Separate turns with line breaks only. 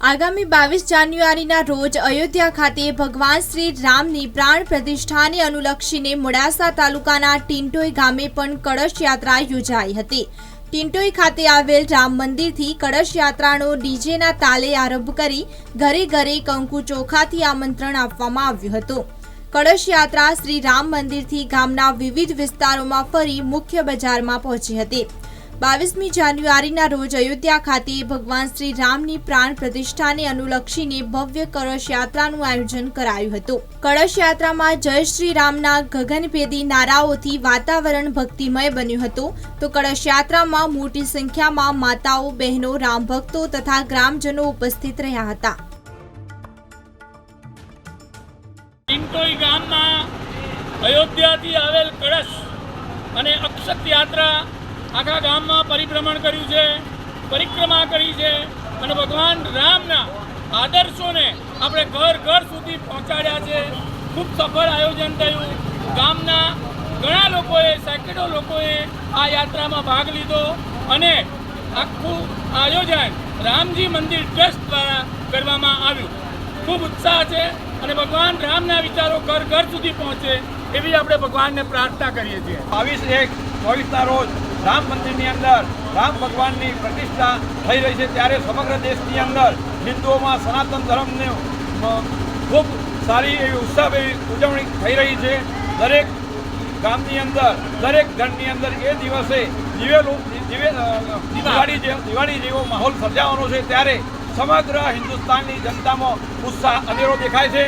આગામી બાવીસ જાન્યુઆરીના રોજ અયોધ્યા ખાતે ભગવાન શ્રી રામની પ્રાણ પ્રતિષ્ઠાને અનુલક્ષીને મોડાસા તાલુકાના ટિન્ટોઈ ગામે પણ કળશ યાત્રા યોજાઈ હતી. ટિન્ટોઈ ખાતે આવેલ રામ મંદિરથી કળશ યાત્રાનો ડીજેના તાલે આરંભ કરી ઘરે ઘરે કંકુ ચોખાથી આમંત્રણ આપવામાં આવ્યું હતું. કળશ યાત્રા શ્રી રામ મંદિરથી ગામના વિવિધ વિસ્તારોમાં ફરી મુખ્ય બજારમાં પહોંચી હતી. બાવીસમી જાન્યુઆરીના રોજ અયોધ્યા ખાતે ભગવાન શ્રી રામની પ્રાણ પ્રતિષ્ઠાને અનુલક્ષીને ભવ્ય કળશ યાત્રાનું આયોજન કરાયું હતું. કળશ યાત્રામાં જય શ્રી રામના ગગનભેદી નારાઓથી વાતાવરણ ભક્તિમય બન્યું હતું. તો કળશ યાત્રામાં મોટી સંખ્યામાં માતાઓ, બહેનો રામ ભક્તો તથા ગ્રામજનો ઉપસ્થિત રહ્યા હતા.
અયોધ્યાથી આવેલ કળશ અને અક્ષત યાત્રા આખા ગામમાં પરિભ્રમણ કર્યું છે, પરિક્રમા કરી છે અને ભગવાન રામના આદર્શોને આપણે ઘર ઘર સુધી પહોંચાડ્યા છે. ખૂબ સફળ આયોજન થયું. ગામના ઘણા લોકોએ, સેંકડો લોકોએ આ યાત્રામાં ભાગ લીધો અને આખું આયોજન રામજી મંદિર ટ્રસ્ટ દ્વારા કરવામાં આવ્યું. ખૂબ ઉત્સાહ છે અને ભગવાન રામના વિચારો ઘર ઘર સુધી પહોંચે એવી આપણે ભગવાનને પ્રાર્થના કરીએ છીએ.
બાવીસ એક ચોવીસના રોજ રામ મંદિરની અંદર રામ ભગવાનની પ્રતિષ્ઠા થઈ રહી છે ત્યારે સમગ્ર દેશની અંદર હિન્દુઓમાં સનાતન ધર્મને ખૂબ સારી એવી ઉત્સાહભેરી ઉજવણી થઈ રહી છે. દરેક ગામની અંદર, દરેક ઘરની અંદર એ દિવસે દિવેલો દિવાળી જે, દિવાળી જેવો માહોલ સર્જાવાનો છે ત્યારે સમગ્ર હિન્દુસ્તાનની જનતામાં ઉત્સાહ અનેરો દેખાય છે.